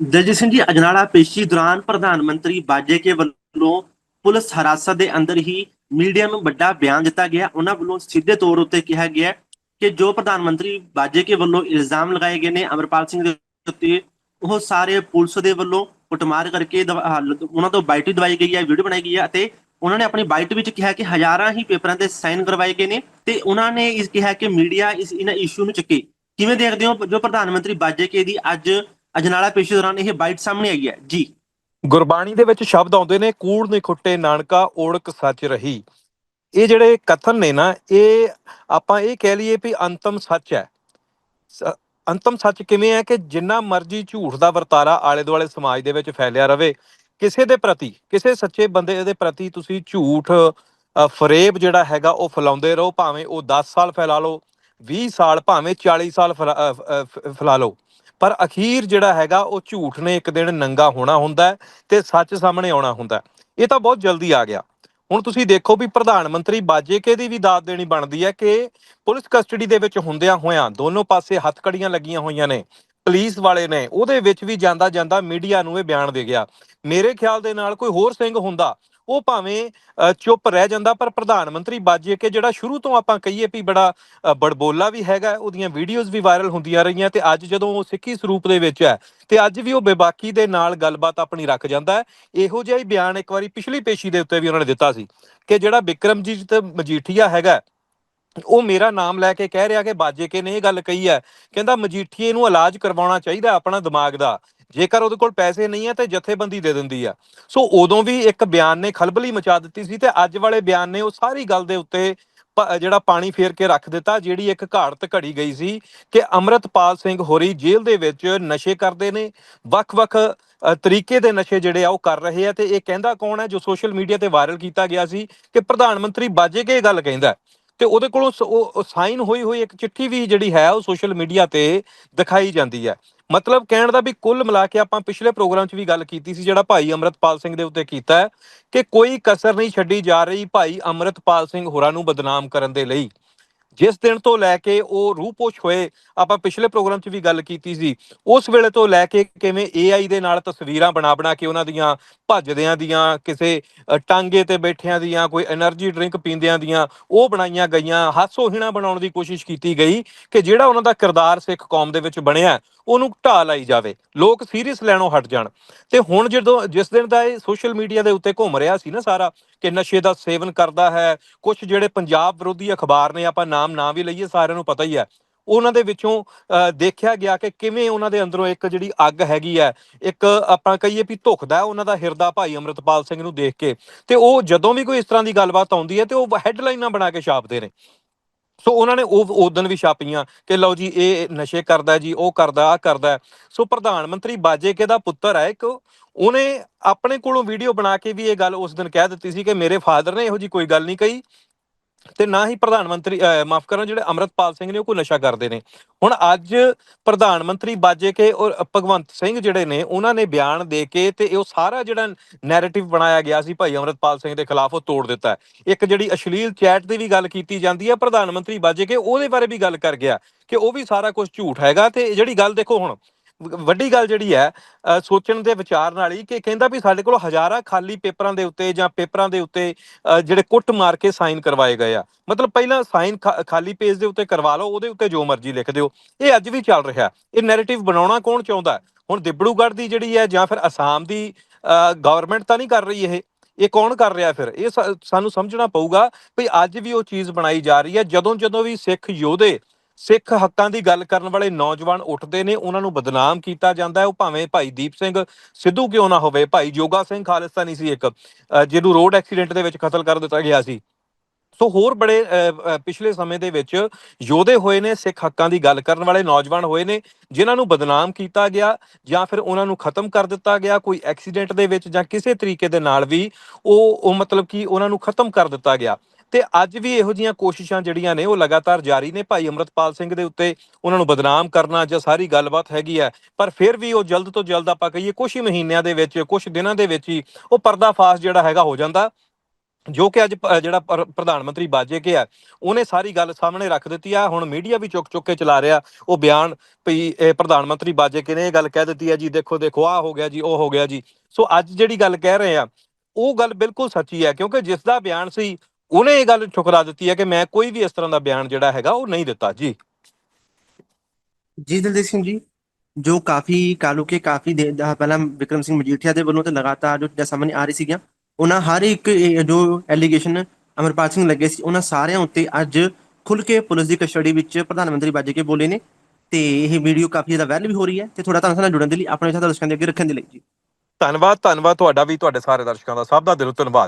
ਦਲਜੀਤ ਸਿੰਘ ਜੀ, ਅਜਨਾਲਾ ਪੇਸ਼ੀ ਦੌਰਾਨ ਪ੍ਰਧਾਨ ਮੰਤਰੀ ਬਾਜੇ ਕੇ ਵੱਲੋਂ ਪੁਲਿਸ ਹਿਰਾਸਤ ਦੇ ਅੰਦਰ ਹੀ ਮੀਡੀਆ ਨੂੰ ਵੱਡਾ ਬਿਆਨ ਦਿੱਤਾ ਗਿਆ। ਉਹਨਾਂ ਵੱਲੋਂ ਸਿੱਧੇ ਤੌਰ ਉੱਤੇ ਕਿਹਾ ਗਿਆ ਕਿ ਜੋ ਪ੍ਰਧਾਨ ਮੰਤਰੀ ਬਾਜੇ ਕੇ ਵੱਲੋਂ ਇਲਜ਼ਾਮ ਲਗਾਏ ਗਏ ਨੇ, ਅਮਰਪਾਲ ਸਿੰਘ ਦੇ ਉੱਤੇ, ਉਹ ਸਾਰੇ ਪੁਲਿਸ ਦੇ ਵੱਲੋਂ ਕੁੱਟਮਾਰ ਕਰਕੇ ਉਹਨਾਂ ਤੋਂ ਬਾਈਟ ਦਵਾਈ ਗਈ ਹੈ, ਵੀਡੀਓ ਬਣਾਈ ਗਈ ਹੈ ਅਤੇ ਉਹਨਾਂ ਨੇ ਆਪਣੀ ਬਾਈਟ ਵਿੱਚ ਕਿਹਾ ਕਿ ਹਜ਼ਾਰਾਂ ਹੀ ਪੇਪਰਾਂ ਤੇ ਸਾਈਨ ਕਰਵਾਏ ਗਏ ਨੇ ਤੇ ਉਹਨਾਂ ਨੇ ਇਸ ਕਿਹਾ ਕਿ ਮੀਡੀਆ ਇਸ ਇਹਨਾਂ ਇਸ਼ੂ ਨੂੰ ਚੱਕੇ। ਕਿਵੇਂ ਦੇਖਦੇ ਹੋ ਜੋ ਪ੍ਰਧਾਨ ਮੰਤਰੀ ਬਾਜੇ ਕੇ ਦੀ ਅੱਜ ਅਜਨਾਲਾ ਪੇਸ਼ੀ ਦੌਰਾਨ ਇਹ ਬਾਈਟ ਸਾਹਮਣੇ ਆਈ ਹੈ। ਜੀ। ਗੁਰਬਾਣੀ ਦੇ ਵਿੱਚ ਸ਼ਬਦ ਆਉਂਦੇ ਨੇ, ਕੂੜ ਨੇ ਖੁੱਟੇ, ਨਾਨਕਾ ਓੜਕ ਸੱਚ ਰਹੀ। ਇਹ ਜਿਹੜੇ ਕਥਨ ਨੇ ਨਾ, ਇਹ ਆਪਾਂ ਇਹ ਕਹਿ ਲਈਏ ਵੀ ਅੰਤਮ ਸੱਚ ਹੈ। ਅੰਤਮ ਸੱਚ ਕਿਵੇਂ ਹੈ ਕਿ ਜਿੰਨਾ ਮਰਜ਼ੀ ਝੂਠ ਦਾ ਵਰਤਾਰਾ ਆਲੇ ਦੁਆਲੇ ਸਮਾਜ ਦੇ ਵਿੱਚ ਫੈਲਿਆ ਰਵੇ, ਕਿਸੇ ਦੇ ਪ੍ਰਤੀ, ਕਿਸੇ ਸੱਚੇ ਬੰਦੇ ਦੇ ਪ੍ਰਤੀ ਤੁਸੀਂ ਝੂਠ ਫਰੇਬ ਜਿਹੜਾ ਹੈਗਾ ਉਹ ਫੈਲਾਉਂਦੇ ਰਹੋ, ਭਾਵੇਂ ਉਹ 10 ਸਾਲ ਫੈਲਾ ਲਓ 20 ਸਾਲ, ਭਾਵੇਂ 40 ਸਾਲ ਫੈਲਾ- ਫੈਲਾ ਲਓ। ਪਰ ਅਖੀਰ ਜਿਹੜਾ ਹੈਗਾ, ਉਹ ਝੂਠ ਨੇ ਇੱਕ ਦਿਨ ਨੰਗਾ ਹੋਣਾ ਹੁੰਦਾ ਤੇ ਸੱਚ ਸਾਹਮਣੇ ਆਉਣਾ ਹੁੰਦਾ ਇਹ ਤਾਂ ਬਹੁਤ ਜਲਦੀ ਆ ਗਿਆ। ਹੁਣ ਤੁਸੀਂ ਦੇਖੋ ਵੀ ਪ੍ਰਧਾਨ ਮੰਤਰੀ ਬਾਜੇਕੇ ਦੀ ਵੀ ਦਾਤ ਦੇਣੀ ਬਣਦੀ ਹੈ ਕਿ ਪੁਲਿਸ ਕਸਟਡੀ ਦੇ ਵਿੱਚ ਹੁੰਦਿਆਂ ਹੋਇਆਂ ਦੋਨੋਂ ਪਾਸੇ ਹੱਥਕੜੀਆਂ ਲੱਗੀਆਂ ਹੋਈਆਂ ਨੇ, ਪੁਲਿਸ ਵਾਲੇ ਨੇ, ਉਹਦੇ ਵਿੱਚ ਵੀ ਜਾਂਦਾ ਜਾਂਦਾ ਮੀਡੀਆ ਨੂੰ ਇਹ ਬਿਆਨ ਦੇ ਗਿਆ। ਮੇਰੇ ਖਿਆਲ ਦੇ ਨਾਲ ਕੋਈ ਹੋਰ ਸਿੰਘ ਹੁੰਦਾ ਉਹ ਭਾਵੇਂ ਚੁੱਪ ਰਹਿ ਜਾਂਦਾ, ਪਰ ਪ੍ਰਧਾਨ ਮੰਤਰੀ ਬਾਜੇਕੇ ਜਿਹੜਾ ਸ਼ੁਰੂ ਤੋਂ ਆਪਾਂ ਕਹੀਏ ਵੀ ਬੜਾ ਬੜਬੋਲਾ ਵੀ ਹੈਗਾ, ਉਹਦੀਆਂ ਵੀਡੀਓਜ਼ ਵੀ ਵਾਇਰਲ ਹੁੰਦੀਆਂ ਰਹੀਆਂ ਤੇ ਅੱਜ ਜਦੋਂ ਉਹ ਸਿੱਖੀ ਸਰੂਪ ਦੇ ਵਿੱਚ ਹੈ, ਤੇ ਅੱਜ ਵੀ ਉਹ ਬੇਬਾਕੀ ਦੇ ਨਾਲ ਗੱਲਬਾਤ ਆਪਣੀ ਰੱਖ ਜਾਂਦਾ ਹੈ। ਇਹੋ ਜਿਹਾ ਹੀ ਬਿਆਨ ਇੱਕ ਵਾਰੀ ਪਿਛਲੀ ਪੇਸ਼ੀ ਦੇ ਉੱਤੇ ਵੀ ਉਹਨਾਂ ਨੇ ਦਿੱਤਾ ਸੀ ਕਿ ਜਿਹੜਾ ਵਿਕਰਮਜੀਤ ਮਜੀਠੀਆ ਹੈਗਾ, ਉਹ ਮੇਰਾ ਨਾਮ ਲੈ ਕੇ ਕਹਿ ਰਿਹਾ ਕਿ ਬਾਜੇ ਕੇ ਨੇ ਇਹ ਗੱਲ ਕਹੀ ਹੈ, ਕਹਿੰਦਾ ਮਜੀਠੀਏ ਨੂੰ ਇਲਾਜ ਕਰਵਾਉਣਾ ਚਾਹੀਦਾ ਆਪਣਾ ਦਿਮਾਗ ਦਾ। ਜੇਕਰ ਉਹਦੇ ਕੋਲ ਪੈਸੇ ਨਹੀਂ ਹੈ ਤੇ ਜਥੇਬੰਦੀ ਦੇ ਦਿੰਦੀ ਆ। ਸੋ ਉਦੋਂ ਵੀ ਇੱਕ ਬਿਆਨ ਨੇ ਖਲਬਲੀ ਮਚਾ ਦਿੱਤੀ ਸੀ ਤੇ ਅੱਜ ਵਾਲੇ ਬਿਆਨ ਨੇ ਉਹ ਸਾਰੀ ਗੱਲ ਦੇ ਉੱਤੇ ਜਿਹੜਾ ਪਾਣੀ ਫੇਰ ਕੇ ਰੱਖ ਦਿੱਤਾ, ਜਿਹੜੀ ਇੱਕ ਘਾੜਤ ਘੜੀ ਗਈ ਸੀ ਕਿ ਅਮਰਤਪਾਲ ਸਿੰਘ ਹੋਰੀ ਜੇਲ੍ਹ ਦੇ ਵਿੱਚ ਨਸ਼ੇ ਕਰਦੇ ਨੇ, ਵੱਖ-ਵੱਖ ਤਰੀਕੇ ਦੇ ਨਸ਼ੇ ਜਿਹੜੇ ਆ ਉਹ ਕਰ ਰਹੇ ਆ ਤੇ ਇਹ ਕਹਿੰਦਾ ਕੌਣ ਹੈ ਜੋ ਸੋਸ਼ਲ ਮੀਡੀਆ ਤੇ ਵਾਇਰਲ ਕੀਤਾ ਗਿਆ ਸੀ ਕਿ ਪ੍ਰਧਾਨ ਮੰਤਰੀ ਬਾਜੇ ਕੇ ਇਹ ਗੱਲ ਕਹਿੰਦਾ ਤੇ ਉਹਦੇ ਕੋਲੋਂ ਸ- ਉਹ ਸਾਈਨ ਹੋਈ ਹੋਈ ਇੱਕ ਚਿੱਠੀ ਵੀ ਜਿਹੜੀ ਹੈ, ਉਹ ਸੋਸ਼ਲ ਮੀਡੀਆ ਤੇ ਦਿਖਾਈ ਜਾਂਦੀ ਹੈ। ਮਤਲਬ ਕਹਿਣ ਦਾ ਵੀ ਕੁੱਲ ਮਿਲਾ ਕੇ ਆਪਾਂ ਪਿਛਲੇ ਪ੍ਰੋਗਰਾਮ 'ਚ ਵੀ ਗੱਲ ਕੀਤੀ ਸੀ, ਜਿਹੜਾ ਭਾਈ ਅਮਰਤਪਾਲ ਸਿੰਘ ਦੇ ਉੱਤੇ ਕੀਤਾ ਕਿ ਕੋਈ ਕਸਰ ਨਹੀਂ ਛੱਡੀ ਜਾ ਰਹੀ ਭਾਈ ਅਮਰਤਪਾਲ ਸਿੰਘ ਹੋਰਾਂ ਨੂੰ ਬਦਨਾਮ ਕਰਨ ਦੇ ਲਈ। ਜਿਸ ਦਿਨ ਤੋਂ ਲੈ ਕੇ ਉਹ ਰੂਪੋਸ਼ ਹੋਏ, ਆਪਾਂ ਪਿਛਲੇ ਪ੍ਰੋਗਰਾਮ 'ਚ ਵੀ ਗੱਲ ਕੀਤੀ ਸੀ, ਉਸ ਵੇਲੇ ਤੋਂ ਲੈ ਕੇ ਕਿਵੇਂ AI ਦੇ ਨਾਲ ਤਸਵੀਰਾਂ ਬਣਾ ਬਣਾ ਕੇ ਉਹਨਾਂ ਦੀਆਂ ਭੱਜਦਿਆਂ ਦੀਆਂ, ਕਿਸੇ ਟਾਂਗੇ ਤੇ ਬੈਠਿਆਂ ਦੀਆਂ, ਕੋਈ એનર્ਜੀ ਡਰਿੰਕ ਪੀਂਦਿਆਂ ਦੀਆਂ, ਉਹ ਬਣਾਈਆਂ ਗਈਆਂ ਹਾਸੋ ਹੀਣਾ ਬਣਾਉਣ ਦੀ ਕੋਸ਼ਿਸ਼ ਕੀਤੀ ਗਈ ਕਿ ਜਿਹੜਾ ਉਹਨਾਂ ਦਾ ਕਿਰਦਾਰ ਸਿੱਖ ਕੌਮ ਦੇ ਵਿੱਚ ਬਣਿਆ ਉਹਨੂੰ ਢਾਹ ਲਾਈ ਜਾਵੇ ਲੋਕ ਸੀਰੀਅਸ ਲੈਣੋਂ ਹਟ ਜਾਣ। ਤੇ ਹੁਣ ਜਦੋਂ ਜਿਸ ਦਿਨ ਦਾ ਇਹ ਸੋਸ਼ਲ ਮੀਡੀਆ ਦੇ ਉੱਤੇ ਘੁੰਮ ਰਿਹਾ ਸੀ ਨਾ ਸਾਰਾ ਕਿ ਨਸ਼ੇ ਦਾ ਸੇਵਨ ਕਰਦਾ ਹੈ ਕੁਝ ਜਿਹੜੇ ਪੰਜਾਬ ਵਿਰੋਧੀ ਅਖਬਾਰ ਨੇ ਆਪਾਂ ਨਾਮ ਨਾ ਵੀ ਲਈਏ ਸਾਰਿਆਂ ਨੂੰ ਪਤਾ ਹੀ ਹੈ। ਉਹਨਾਂ ਦੇ ਵਿੱਚੋਂ ਅ, ਦੇਖਿਆ ਗਿਆ ਕਿ ਕਿਵੇਂ ਉਹਨਾਂ ਦੇ ਅੰਦਰੋਂ ਇੱਕ ਜਿਹੜੀ ਅੱਗ ਹੈਗੀ ਹੈ ਇੱਕ ਆਪਾਂ ਕਹੀਏ ਵੀ ਧੁਖਦਾ ਉਹਨਾਂ ਦਾ ਹਿਰਦਾ ਭਾਈ ਅਮਰਤਪਾਲ ਸਿੰਘ ਨੂੰ ਦੇਖ ਕੇ। ਤੇ ਉਹ ਜਦੋਂ ਵੀ ਕੋਈ ਇਸ ਤਰ੍ਹਾਂ ਦੀ ਗੱਲਬਾਤ ਆਉਂਦੀ ਹੈ ਤੇ ਉਹ ਹੈਡਲਾਈਨਾਂ ਬਣਾ ਕੇ ਛਾਪਦੇ ਨੇ। ਸੋ ਉਹਨਾਂ ਨੇ ਉਹ ਉਦੋਂ ਵੀ ਛਾਪੀਆਂ ਕਿ ਲਓ ਜੀ, ਇਹ ਨਸ਼ੇ ਕਰਦਾ ਜੀ, ਉਹ ਕਰਦਾ ਆ ਕਰਦਾ। ਸੋ ਪ੍ਰਧਾਨ ਮੰਤਰੀ ਬਾਜੇਕੇ ਦਾ ਪੁੱਤਰ ਹੈ ਇੱਕ, ਉਹਨੇ ਆਪਣੇ ਕੋਲੋਂ ਵੀਡੀਓ ਬਣਾ ਕੇ ਵੀ ਇਹ ਗੱਲ ਉਸ ਦਿਨ ਕਹਿ ਦਿੱਤੀ ਸੀ ਕਿ ਮੇਰੇ ਫਾਦਰ ਨੇ ਇਹੋ ਜੀ ਕੋਈ ਗੱਲ ਨਹੀਂ ਕਹੀ। ਤੇ ਨਾ ਹੀ ਪ੍ਰਧਾਨ ਮੰਤਰੀ ਮਾਫ ਕਰਨਾ, ਜਿਹੜੇ ਅਮਰਤਪਾਲ ਸਿੰਘ ਨੇ ਉਹ ਕੋਈ ਨਸ਼ਾ ਕਰਦੇ ਨੇ। ਹੁਣ ਅੱਜ ਪ੍ਰਧਾਨ ਮੰਤਰੀ ਬਾਜੇਕੇ ਔਰ ਭਗਵੰਤ ਸਿੰਘ ਜਿਹੜੇ ਨੇ, ਉਹਨਾਂ ਨੇ ਬਿਆਨ ਦੇ ਕੇ ਤੇ ਉਹ ਸਾਰਾ ਜਿਹੜਾ ਨੈਰੇਟਿਵ ਬਣਾਇਆ ਗਿਆ ਸੀ ਭਾਈ ਅਮਰਤਪਾਲ ਸਿੰਘ ਦੇ ਖਿਲਾਫ, ਉਹ ਤੋੜ ਦਿੱਤਾ ਇੱਕ ਜਿਹੜੀ ਅਸ਼ਲੀਲ ਚੈਟ ਦੀ ਵੀ ਗੱਲ ਕੀਤੀ ਜਾਂਦੀ ਹੈ, ਪ੍ਰਧਾਨ ਮੰਤਰੀ ਬਾਜੇ ਕੇ ਉਹਦੇ ਬਾਰੇ ਵੀ ਗੱਲ ਕਰ ਗਿਆ ਕਿ ਉਹ ਵੀ ਸਾਰਾ ਕੁਝ ਝੂਠ ਹੈਗਾ ਤੇ ਜਿਹੜੀ ਗੱਲ ਦੇਖੋ ਹੁਣ ਵੱਡੀ ਗੱਲ ਜਿਹੜੀ ਹੈ ਸੋਚਣ ਦੇ ਵਿਚਾਰ ਨਾਲ ਹੀ ਕਿ ਕਹਿੰਦਾ ਵੀ ਸਾਡੇ ਕੋਲ ਹਜ਼ਾਰਾਂ ਖਾਲੀ ਪੇਪਰਾਂ ਦੇ ਉੱਤੇ ਜਾਂ ਪੇਪਰਾਂ ਦੇ ਉੱਤੇ ਜਿਹੜੇ ਕੁੱਟ ਮਾਰ ਕੇ ਸਾਈਨ ਕਰਵਾਏ ਗਏ ਆ। ਮਤਲਬ ਪਹਿਲਾਂ ਸਾਈਨ ਖਾਲੀ ਪੇਜ ਦੇ ਉੱਤੇ ਕਰਵਾ ਲਓ, ਉਹਦੇ ਉੱਤੇ ਜੋ ਮਰਜ਼ੀ ਲਿਖ ਦਿਓ। ਇਹ ਅੱਜ ਵੀ ਚੱਲ ਰਿਹਾ। ਇਹ ਨੈਰੇਟਿਵ ਬਣਾਉਣਾ ਕੌਣ ਚਾਹੁੰਦਾ? ਹੁਣ ਦਿਬੜੂਗੜ੍ਹ ਦੀ ਜਿਹੜੀ ਹੈ ਜਾਂ ਫਿਰ ਅਸਾਮ ਦੀ ਗਵਰਨਮੈਂਟ ਤਾਂ ਨਹੀਂ ਕਰ ਰਹੀ ਇਹ। ਇਹ ਕੌਣ ਕਰ ਰਿਹਾ ਫਿਰ? ਇਹ ਸਾਨੂੰ ਸਮਝਣਾ ਪਊਗਾ ਵੀ ਅੱਜ ਵੀ ਉਹ ਚੀਜ਼ ਬਣਾਈ ਜਾ ਰਹੀ ਹੈ। ਜਦੋਂ ਜਦੋਂ ਵੀ ਸਿੱਖ ਯੋਧੇ ਸਿੱਖ ਹੱਕਾਂ ਦੀ ਗੱਲ ਕਰਨ ਵਾਲੇ ਨੌਜਵਾਨ ਉੱਠਦੇ ਨੇ, ਉਹਨਾਂ ਨੂੰ ਬਦਨਾਮ ਕੀਤਾ ਜਾਂਦਾ ਹੈ। ਉਹ ਭਾਵੇਂ ਭਾਈ ਦੀਪ ਸਿੰਘ ਸਿੱਧੂ ਕਿਉਂ ਨਾ ਹੋਵੇ, ਭਾਈ ਜੋਗਾ ਸਿੰਘ ਖਾਲਿਸਤਾਨੀ ਸੀ ਇੱਕ ਜਿਹਨੂੰ ਰੋਡ ਐਕਸੀਡੈਂਟ ਦੇ ਵਿੱਚ ਕਤਲ ਕਰ ਦਿੱਤਾ ਗਿਆ ਸੀ। ਸੋ ਹੋਰ ਬੜੇ ਪਿਛਲੇ ਸਮੇਂ ਦੇ ਵਿੱਚ ਯੋਧੇ ਹੋਏ ਨੇ, ਸਿੱਖ ਹੱਕਾਂ ਦੀ ਗੱਲ ਕਰਨ ਵਾਲੇ ਨੌਜਵਾਨ ਹੋਏ ਨੇ, ਜਿਨ੍ਹਾਂ ਨੂੰ ਬਦਨਾਮ ਕੀਤਾ ਗਿਆ ਜਾਂ ਫਿਰ ਉਹਨਾਂ ਨੂੰ ਖਤਮ ਕਰ ਦਿੱਤਾ ਗਿਆ, ਕੋਈ ਐਕਸੀਡੈਂਟ ਦੇ ਵਿੱਚ ਜਾਂ ਕਿਸੇ ਤਰੀਕੇ ਦੇ ਨਾਲ ਵੀ ਉਹ ਮਤਲਬ ਕਿ ਉਹਨਾਂ ਨੂੰ ਖਤਮ ਕਰ ਦਿੱਤਾ ਗਿਆ। ਤੇ ਅੱਜ ਵੀ ਇਹੋ ਜੀਆਂ ਕੋਸ਼ਿਸ਼ਾਂ ਜਿਹੜੀਆਂ ਨੇ, ਉਹ ਲਗਾਤਾਰ ਜਾਰੀ ਨੇ। ਭਾਈ ਅਮਰਤਪਾਲ ਸਿੰਘ ਦੇ ਉੱਤੇ ਉਹਨਾਂ ਨੂੰ ਬਦਨਾਮ ਕਰਨਾ ਜਾਂ ਸਾਰੀ ਗੱਲਬਾਤ ਹੈਗੀ ਹੈ, ਪਰ ਫਿਰ ਵੀ ਉਹ ਜਲਦ ਤੋਂ ਜਲਦ ਆਪਾਂ ਕਹੀਏ ਕੁਝ ਹੀ ਮਹੀਨਿਆਂ ਦੇ ਵਿੱਚ ਕੁਝ ਦਿਨਾਂ ਦੇ ਵਿੱਚ ਹੀ ਉਹ ਪਰਦਾਫਾਸ਼ ਜਿਹੜਾ ਹੈਗਾ ਹੋ ਜਾਂਦਾ, ਜੋ ਕਿ ਅੱਜ ਜਿਹੜਾ ਪ੍ਰਧਾਨ ਮੰਤਰੀ ਬਾਜੇ ਕੇ ਆ ਉਹਨੇ ਸਾਰੀ ਗੱਲ ਸਾਹਮਣੇ ਰੱਖ ਦਿੱਤੀ ਆ। ਹੁਣ ਮੀਡੀਆ ਵੀ ਚੁੱਕ ਚੁੱਕ ਕੇ ਚਲਾ ਰਿਹਾ, ਉਹ ਬਿਆਨ ਵੀ ਇਹ ਪ੍ਰਧਾਨ ਮੰਤਰੀ ਬਾਜੇ ਕੇ ਨੇ ਇਹ ਗੱਲ ਕਹਿ ਦਿੱਤੀ ਹੈ, ਜੀ ਦੇਖੋ ਦੇਖੋ ਆ ਹੋ ਗਿਆ ਜੀ, ਉਹ ਹੋ ਗਿਆ ਜੀ। ਸੋ ਅੱਜ ਜਿਹੜੀ ਗੱਲ ਕਹਿ ਰਹੇ ਆ, ਉਹ ਗੱਲ ਬਿਲਕੁਲ ਸੱਚੀ ਹੈ, ਕਿਉਂਕਿ ਜਿਸ ਦਾ ਬਿਆਨ ਸੀ ਉਹਨੇ ਇਹ ਗੱਲ ਠੁਕਰਾ ਦਿੱਤੀ ਹੈ ਕਿ ਮੈਂ ਕੋਈ ਵੀ ਇਸ ਤਰ੍ਹਾਂ ਦਾ ਬਿਆਨ ਜਿਹੜਾ ਹੈਗਾ ਉਹ ਨਹੀਂ ਦਿੱਤਾ ਜੀ। ਜੀ ਦਲਜੀਤ ਸਿੰਘ ਜੀ ਜੋ ਕਾਫੀ ਕਾਲੂ ਕੇ ਕਾਫੀ ਦੇਰ ਦਾ ਪਹਿਲਾਂ ਵਿਕਰਮ ਸਿੰਘ ਮਜੀਠੀਆ ਦੇ ਵੱਲੋਂ ਤੇ ਲਗਾਤਾਰ ਜੋ ਸਾਹਮਣੇ ਆ ਰਹੀ ਸੀਗੀਆਂ ਉਹਨਾਂ ਹਰ ਇੱਕ ਜੋ ਐਲੀਗੇਸ਼ਨ ਅਮਰਪਾਲ ਸਿੰਘ ਲੱਗੇ ਸੀ ਉਹਨਾਂ ਸਾਰਿਆਂ ਉੱਤੇ ਅੱਜ ਖੁੱਲ ਕੇ ਪੁਲਿਸ ਦੀ ਕਸਟਡੀ ਵਿੱਚ ਪ੍ਰਧਾਨ ਮੰਤਰੀ ਬਾਜੇ ਕੇ ਬੋਲੇ ਨੇ ਤੇ ਇਹ ਵੀਡੀਓ ਕਾਫੀ ਜ਼ਿਆਦਾ ਵਾਇਰਲ ਵੀ ਹੋ ਰਹੀ ਹੈ ਤੇ ਥੋੜਾ ਤੁਹਾਨੂੰ ਨਾਲ ਜੁੜਨ ਦੇ ਲਈ ਆਪਣੇ ਵਿਚਾਰ ਦਰਸ਼ਕਾਂ ਦੇ ਅੱਗੇ ਰੱਖਣ ਦੇ ਲਈ ਜੀ। ਧੰਨਵਾਦ ਧੰਨਵਾਦ ਤੁਹਾਡਾ ਵੀ ਤੁਹਾਡੇ ਸਾਰੇ ਦਰਸ਼ਕਾਂ ਦਾ ਸਭ ਦਾ ਦਿਲੋਂ ਧੰਨਵਾਦ।